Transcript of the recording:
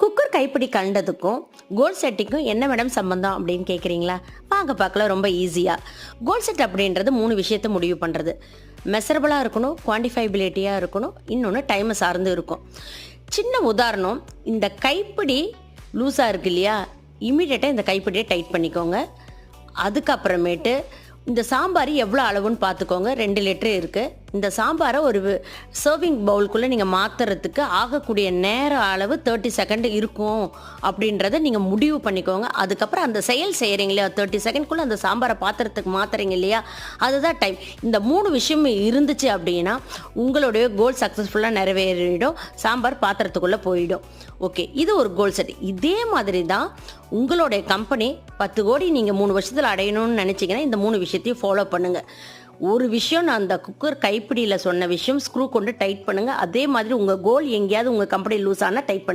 Cooker கைப்பிடி கண்டதுக்கும் கோல் செட்டிக்கும் என்ன madam சம்பந்தம் அப்படின்னு கேட்குறீங்களா வாங்க பார்க்கலாம் ரொம்ப ஈஸியாக கோல் செட் அப்படின்றது மூணு விஷயத்த முடிவு பண்ணுறது மெசரபிளாக இருக்கணும் குவான்டிஃபைபிலிட்டியாக இருக்கணும் இன்னொன்று டைமை சார்ந்து இருக்கும். சின்ன உதாரணம் இந்த கைப்பிடி லூஸாக இருக்கு இல்லையா? இமீடியட்டாக இந்த கைப்பிடியை டைட் பண்ணிக்கோங்க. அதுக்கப்புறமேட்டு இந்த சாம்பார் எவ்வளோ அளவுன்னு பார்த்துக்கோங்க. ரெண்டு லிட்டரு இருக்குது இந்த சாம்பாரை ஒரு சர்விங் பவுலுக்குள்ளே நீங்கள் மாற்றுறதுக்கு ஆகக்கூடிய நேர அளவு தேர்ட்டி செகண்ட் இருக்கும் அப்படின்றத நீங்கள் முடிவு பண்ணிக்கோங்க. அதுக்கப்புறம் அந்த செயல் செய்கிறீங்க இல்லையா தேர்ட்டி செகண்ட்குள்ளே அந்த சாம்பாரை பாத்திரத்துக்கு மாற்றுறீங்க இல்லையா அதுதான் டைம் இந்த மூணு விஷயம் இருந்துச்சு அப்படின்னா உங்களுடைய கோல் சக்ஸஸ்ஃபுல்லாக நிறைவேறிடும் சாம்பார் பாத்திரத்துக்குள்ளே போயிடும். ஓகே இது ஒரு கோல் செட் இதே மாதிரி தான் உங்களுடைய கம்பெனி பத்து கோடி நீங்கள் மூணு வருஷத்தில் அடையணும்னு நினச்சிங்கன்னா இந்த மூணு விஷயத்தையும் ஃபாலோ பண்ணுங்கள் ஒரு விஷயம் நான் அந்த குக்கர் கைப்பிடியில் சொன்ன விஷயம் ஸ்க்ரூ கொண்டு டைட் பண்ணுங்கள் அதே மாதிரி உங்கள் கோல் எங்கேயாவது உங்கள் கம்பெனி லூஸ் ஆனால் டைட் பண்ணுங்கள்